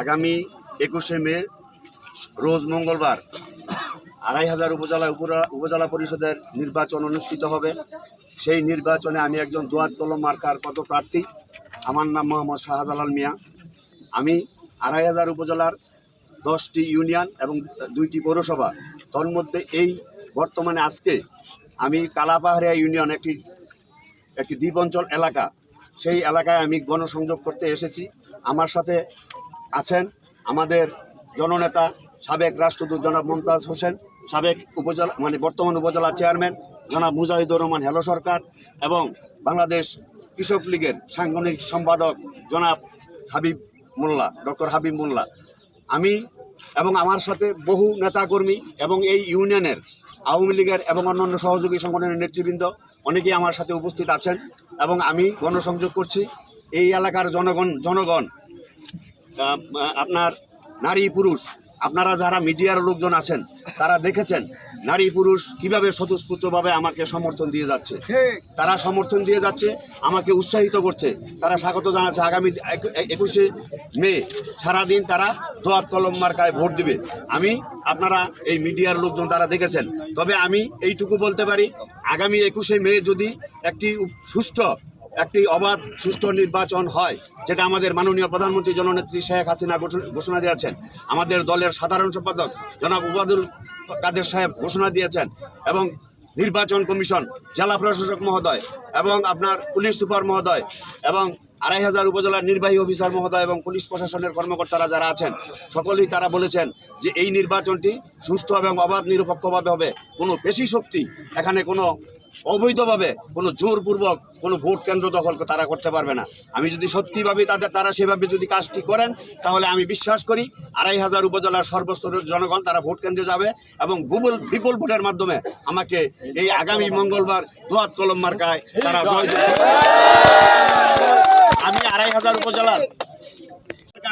আগামী একুশে মে, রোজ মঙ্গলবার, আড়াই হাজার উপজেলা উপজেলা পরিষদের নির্বাচন অনুষ্ঠিত হবে। সেই নির্বাচনে আমি একজন দোয়াত কলম মার্কার পদ প্রার্থী আমার নাম মোহাম্মদ শাহজালাল মিয়া। আমি আড়াই হাজার উপজেলার দশটি ইউনিয়ন এবং দুইটি পৌরসভা। তোর মধ্যে এই বর্তমানে আজকে আমি কালাপাহাড়িয়া ইউনিয়ন একটি একটি দ্বীপ অঞ্চল এলাকা। সেই এলাকায় আমি গণসংযোগ করতে এসেছি। আমার সাথে আছেন আমাদের জননেতা, সাবেক রাষ্ট্রদূত জনাব মমতাজ হোসেন, সাবেক উপজেলা মানে বর্তমান উপজেলা চেয়ারম্যান জনাব মুজাহিদুর রহমান হেলো সরকার এবং বাংলাদেশ কৃষক লীগের সাংগঠনিক সম্পাদক জনাব হাবিব মোল্লা, ডক্টর হাবিব মোল্লা। আমি এবং আমার সাথে বহু নেতাকর্মী এবং এই ইউনিয়নের আওয়ামী লীগের এবং অন্যান্য সহযোগী সংগঠনের নেতৃবৃন্দ অনেকেই আমার সাথে উপস্থিত আছেন এবং আমি গণসংযোগ করছি। এই এলাকার জনগণ জনগণ আপনার নারী পুরুষ, আপনারা যারা মিডিয়ার লোকজন আছেন, তারা দেখেছেন নারী পুরুষ কীভাবে স্বতঃস্ফূর্তভাবে আমাকে সমর্থন দিয়ে যাচ্ছে? তারা সমর্থন দিয়ে যাচ্ছে আমাকে উৎসাহিত করছে। তারা স্বাগত জানাচ্ছে আগামী এক- একুশে মে সারাদিন তারা দোয়াত কলম মার্কায় ভোট দিবে। আমি আপনারা এই মিডিয়ার লোকজন তারা দেখেছেন। তবে আমি এইটুকু বলতে পারি আগামী একুশে মে যদি একটি সুষ্ঠু একটি অবাধ সুষ্ঠু নির্বাচন হয়, যেটা আমাদের মাননীয় প্রধানমন্ত্রী জননেত্রী শেখ হাসিনা ঘোষণা- দিয়েছেন। আমাদের দলের সাধারণ সম্পাদক জনাব উবাদুল কাদের সাহেব ঘোষণা দিয়েছেন এবং নির্বাচন কমিশন, জেলা প্রশাসক মহোদয় এবং আপনার পুলিশ সুপার মহোদয় এবং আড়াই হাজার উপজেলার নির্বাহী অফিসার মহোদয় এবং পুলিশ প্রশাসনের কর্মকর্তারা যারা আছেন, সকলেই তারা বলেছেন যে এই নির্বাচনটি সুষ্ঠু এবং অবাধ নিরপেক্ষভাবে হবে। কোনো পেশি শক্তি এখানে কোনো অবৈধভাবে কোনো জোরপূর্বক কোনো ভোট কেন্দ্র দখল তারা করতে পারবে না। আমি যদি সত্যিভাবে তাদের, তারা সেভাবে যদি কাজটি করেন, তাহলে আমি বিশ্বাস করি আড়াই হাজার উপজেলার সর্বস্তরের জনগণ তারা ভোট কেন্দ্রে যাবে এবং বিপুল বিপুল ভোটের মাধ্যমে আমাকে এই আগামী মঙ্গলবার দোয়াত কলম মার্কায় তারা জয় আমি আড়াই হাজার উপজেলার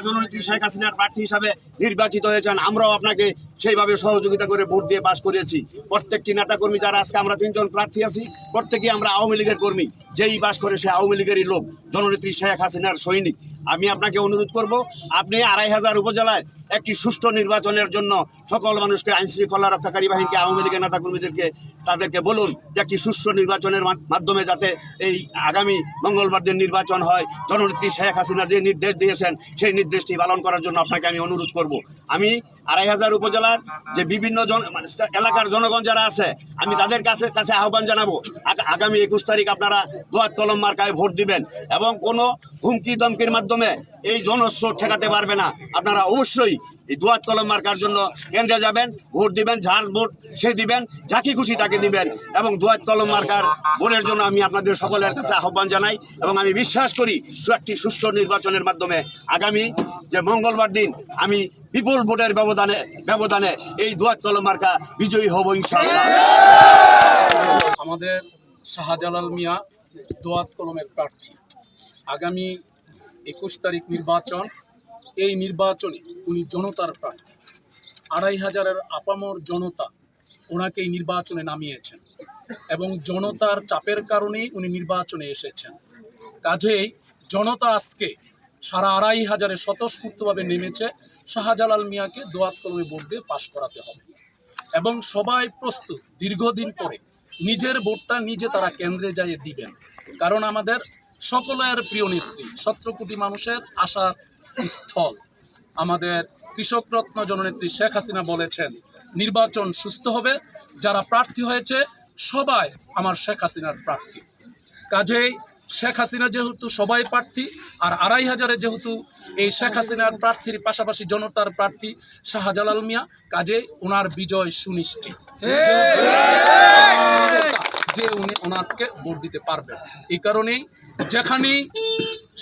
জননেত্রী শেখ হাসিনার প্রার্থী হিসাবে নির্বাচিত হয়েছেন। আমরাও আপনাকে সেইভাবে সহযোগিতা করে ভোট দিয়ে পাশ করেছি প্রত্যেকটি নেতাকর্মী যারা আজকে আমরা তিনজন প্রার্থী আছি, প্রত্যেকেই আমরা আওয়ামী লীগের কর্মী। যেই বাস করে সে আওয়ামী লীগেরই লোক, জননেত্রী শেখ হাসিনার সৈনিক। আমি আপনাকে অনুরোধ করব, আপনি আড়াই হাজার উপজেলায় একটি সুষ্ঠু নির্বাচনের জন্য সকল মানুষকে আইন শৃঙ্খলা রক্ষাকারী বাহিনীকে, আওয়ামী লীগের নেতাকর্মীদেরকে, তাদেরকে বলুন যে একটি সুষ্ঠু নির্বাচনের মাধ্যমে যাতে এই আগামী মঙ্গলবার দিন নির্বাচন হয়, জননেত্রী শেখ হাসিনা যে নির্দেশ দিয়েছেন, সেই নির্দেশটি পালন করার জন্য আপনাকে আমি অনুরোধ করব। আমি আড়াই হাজার উপজেলার যে বিভিন্ন জন মানে এলাকার জনগণ যারা আছে, আমি তাদের কাছে কাছে আহ্বান জানাব, আগ- আগামী একুশ তারিখ আপনারা দোয়াত কলম মার্কায় ভোট দিবেন এবং কোনো হুমকি দমকির মাধ্যমে এই জনস্রোত ঠেকাতে পারবে না। আপনারা অবশ্যই এই দোয়াত কলম মার্কার জন্য কেন্দ্রে যাবেন, ভোট দিবেন যার ভোট সে দিবেন, যাকে খুশি তাকে দিবেন এবং দোয়াত কলম মার্কার ভোটের জন্য আমি আপনাদের সকলের কাছে আহ্বান জানাই এবং আমি বিশ্বাস করি একটি সুষ্ঠু নির্বাচনের মাধ্যমে আগামী যে মঙ্গলবার দিন আমি বিপুল ভোটের ব্যবধানে ব্যবধানে এই দোয়াত কলম মার্কা বিজয়ী হব ইনশাআল্লাহ। আমাদের শাহজালাল মিয়া দোয়াত কলমের প্রার্থী। আগামী একুশ তারিখ নির্বাচন, এই নির্বাচনে উনি জনতার প্রার্থী। আড়াই হাজারের আপামর জনতা ওনাকে নির্বাচনে নামিয়েছেন এবং জনতার চাপের কারণেই উনি নির্বাচনে এসেছেন। কাজেই জনতা আজকে সারা আড়াই হাজারে স্বতঃস্ফূর্তভাবে নেমেছে শাহজালাল মিয়াকে দোয়াত কলমে ভোট দিয়ে পাশ করাতে হবে এবং সবাই প্রস্তুত। দীর্ঘদিন পরে নিজের ভোটটা নিজে তারা কেন্দ্রে যাইয়ে দিবেন। কারণ আমাদের সকলের প্রিয় নেত্রী সতেরো কোটি মানুষের আশার স্থল। আমাদের কৃষক রত্ন জননেত্রী শেখ হাসিনা বলেছেন নির্বাচন সুস্থ হবে যারা প্রার্থী হয়েছে সবাই আমার শেখ হাসিনার প্রার্থী। কাজেই শেখ হাসিনা যেহেতু সবাই প্রার্থী আর আড়াই হাজারে যেহেতু এই শেখ হাসিনার প্রার্থীর পাশাপাশি জনতার প্রার্থী শাহজালাল মিয়া কাজে ওনার বিজয় সুনিশ্চিত। যে উনি ওনাকে ভোট দিতে পারবেন। এই কারণেই যেখানেই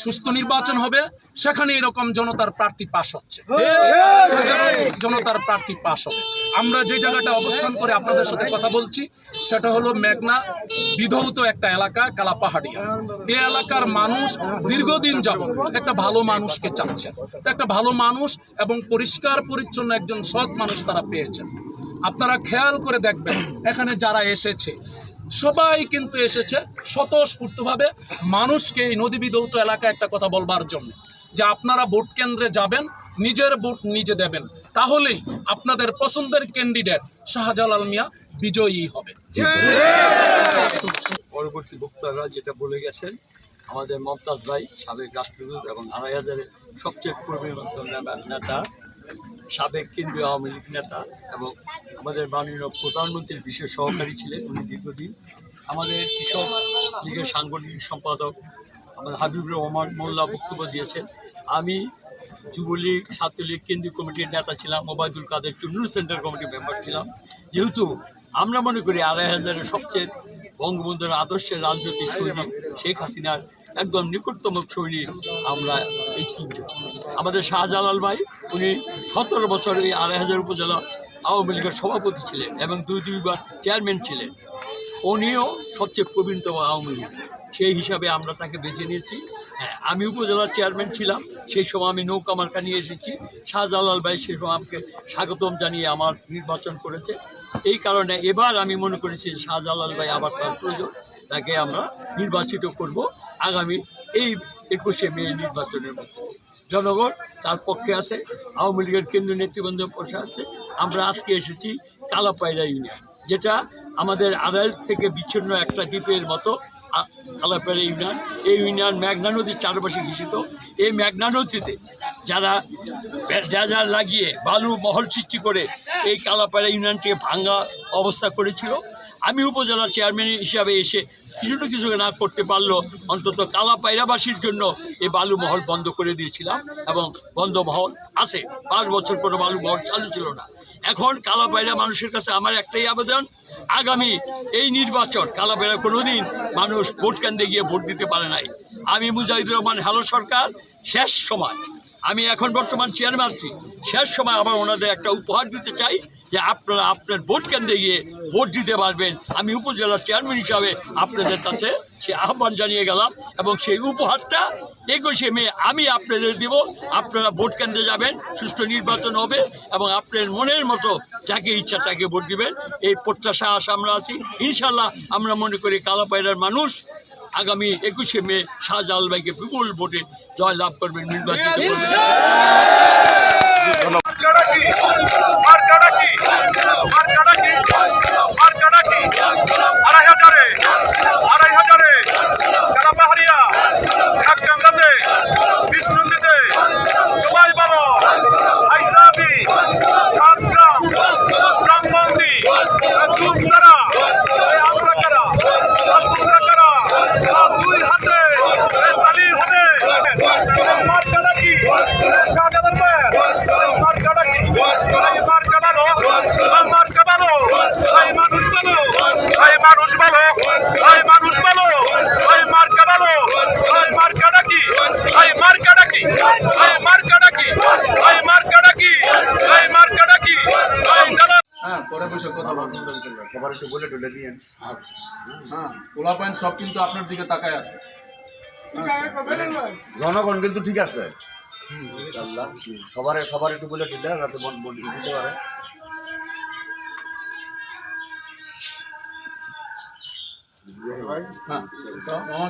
সুস্থ নির্বাচন হবে সেখানে এরকম জনতার প্রার্থী পাশ হচ্ছে। জনতার প্রার্থী পাশ হবে। আমরা যে জায়গাটা অবস্থান করে আপনাদের সাথে কথা বলছি সেটা হলো মেঘনা বিধৌত একটা এলাকা কালাপাহাড়িয়া। এই এলাকার মানুষ দীর্ঘদিন যাব একটা ভালো মানুষকে চাচ্ছেন। একটা ভালো মানুষ এবং পরিষ্কার পরিচ্ছন্ন একজন সৎ মানুষ তারা পেয়েছেন। আপনারা খেয়াল করে দেখবেন এখানে যারা এসেছে সবাই কিন্তু এসেছে স্বতঃস্ফূর্তভাবে মানুষকে এই নদী বিধৌত এলাকায় একটা কথা বলবার জন্য যে আপনারা ভোট কেন্দ্রে যাবেন, নিজের ভোট নিজে দেবেন। তাহলেই আপনাদের পছন্দের ক্যান্ডিডেট শাহজালাল মিয়া বিজয়ী হবে। পরবর্তী বক্তারা যেটা বলে গেছেন, আমাদের মমতাজ ভাই, সাবেক রাষ্ট্রদূত এবং আড়াই হাজারের সবচেয়ে কর্মীবদ্ধ নেতা, সাবেক কেন্দ্রীয় আওয়ামী লীগ নেতা এবং আমাদের মাননীয় প্রধানমন্ত্রীর বিশেষ সহকারী ছিলেন উনি দীর্ঘদিন। আমাদের কৃষক লীগের সাংগঠনিক সম্পাদক আমাদের হাবিবুর রহমান মোল্লা বক্তব্য দিয়েছেন। আমি যুবলীগ, ছাত্রলীগ, কেন্দ্রীয় কমিটির নেতা ছিলাম, ওবায়দুল কাদের চুন্নুর সেন্টার কমিটির মেম্বার ছিলাম। যেহেতু আমরা মনে করি আড়াই হাজারের সবচেয়ে বঙ্গবন্ধুর আদর্শের রাজনৈতিক সৈনিক শেখ হাসিনার একদম নিকটতম সৈনিক আমরা এই তিনজন। আমাদের শাহজালাল ভাই, উনি সতেরো বছর এই আড়াই হাজার উপজেলা আওয়ামী লীগের সভাপতি ছিলেন এবং দুই দুইবার চেয়ারম্যান ছিলেন। উনিও সবচেয়ে প্রবীণতম আওয়ামী লীগ। সেই হিসাবে আমরা তাকে বেছে নিয়েছি। হ্যাঁ আমি উপজেলার চেয়ারম্যান ছিলাম। সেই সময় আমি নৌকা মার্কা নিয়ে এসেছি। শাহজালাল ভাই সেই সময় আমাকে স্বাগতম জানিয়ে আমার নির্বাচন করেছে। এই কারণে এবার আমি মনে করেছি শাহজালাল ভাই আবার তার প্রয়োজন। তাকে আমরা নির্বাচিত করব আগামী এই একুশে মে নির্বাচনের মধ্যে। জনগণ তার পক্ষে আছে, আওয়ামী লীগের কেন্দ্রীয় নেতৃবৃন্দ বসে আছে। আমরা আজকে এসেছি কালাপায়রা ইউনিয়ন, যেটা আমাদের আড়াইল থেকে বিচ্ছিন্ন একটা দ্বীপের মতো কালাপায়রা ইউনিয়ন। এই ইউনিয়ন মেঘনা নদীর চারপাশে ঘিষিত। এই মেঘনা নদীতে যারা ডেজার লাগিয়ে বালু মহল সৃষ্টি করে এই কালাপাড়া ইউনিয়নটিকে ভাঙ্গা অবস্থা করেছিল। আমি উপজেলার চেয়ারম্যান হিসাবে এসে কিছু না কিছু না করতে পারল, অন্তত কালাপায়রাবাসীর জন্য এই বালু মহল বন্ধ করে দিয়েছিলাম এবং বন্ধ মহল আছে। পাঁচ বছর কোনো বালু মহল চালু ছিল না। এখন কালাপায়রা মানুষের কাছে আমার একটাই আবেদন, আগামী এই নির্বাচন কালাপায়রা কোনোদিন মানুষ ভোট কেন্দ্রে গিয়ে ভোট দিতে পারে নাই। আমি মুজাহিদুর রহমান, হ্যালো সরকার, শেষ সময়। আমি এখন বর্তমান চেয়ারম্যান আছি। শেষ সময় আবার ওনাদের একটা উপহার দিতে চাই। যে আপনারা আপনার ভোট কেন্দ্রে গিয়ে ভোট দিতে পারবেন। আমি উপজেলার চেয়ারম্যান হিসাবে আপনাদের কাছে সে আহ্বান জানিয়ে গেলাম এবং সেই উপহারটা একুশে মে আমি আপনাদের দেব। আপনারা ভোট কেন্দ্রে যাবেন, সুষ্ঠু নির্বাচন হবে এবং আপনার মনের মতো যাকে ইচ্ছা তাকে ভোট দিবেন। এই প্রত্যাশা আশা আমরা আছি। ইনশাল্লাহ আমরা মনে করি কালাপায়রার মানুষ আগামী একুশে মে শাহজালাল ভাইকে বিপুল ভোটে জয় লাভ করবেন নির্বাচিত। আড়াই হাজারে আড়াই হাজারে কালাপাহাড়িয়া ঢাকান্দাতে বিষ্ণুন্দিতে সবাই বলো হাইদ্রাবি ঝাড়গ্রাম রামবন্দি দুমতারা আমরাকারা আমরাকারা দুই হাতে তালির হাতে মার্কাটা কি শাহজালাল মার্কাটা কি মার্কা ভালো মার্কা ভালো এই মানুষ ভালো এই মানুষ ভালো এই মানুষ ভালো এই মার্কা ভালো এই মার্কাটা কি এই মার্কাটা কি এই মার্কাটা কি এই মার্কাটা কি এই মার্কাটা কি এই জালাল হ্যাঁ পরে বসে কথা বলব সবার একটু বলে টলে দিয়ে হ্যাঁ পোলা পয়েন্ট সব কিন্তু আপনার দিকে তাকায় আছে। জনগণ কিন্তু ঠিক আছে। সবার সবার একটু বলে টলে যাতে মন মন দিতে পারে। হ্যাঁ।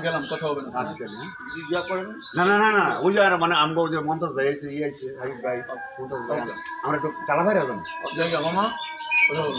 গেলাম কথা হবে না। না। না না না ওই যে আর মানে আমগো যে মন্তজ ভাই আইছে আইছে ভাই ভাই। আমরা একটু কালা ভাই রাখলাম জায়গা মামা? কথা বলব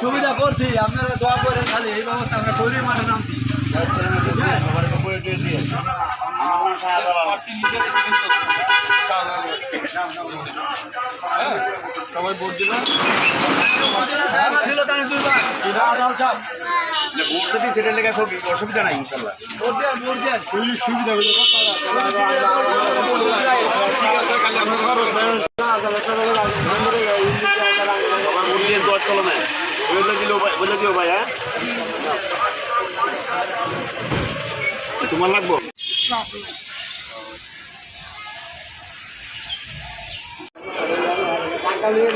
সুবিধা করছি আপনারা দোয়া করেন খালি এই ব্যবস্থা আমরা করি মাঠে নামছি। সবাই ভোট দিবেন ছিল তাই দুইবার। সেটা খুব অসুবিধা নাই তোমার লাগবো? টাকা নিয়ে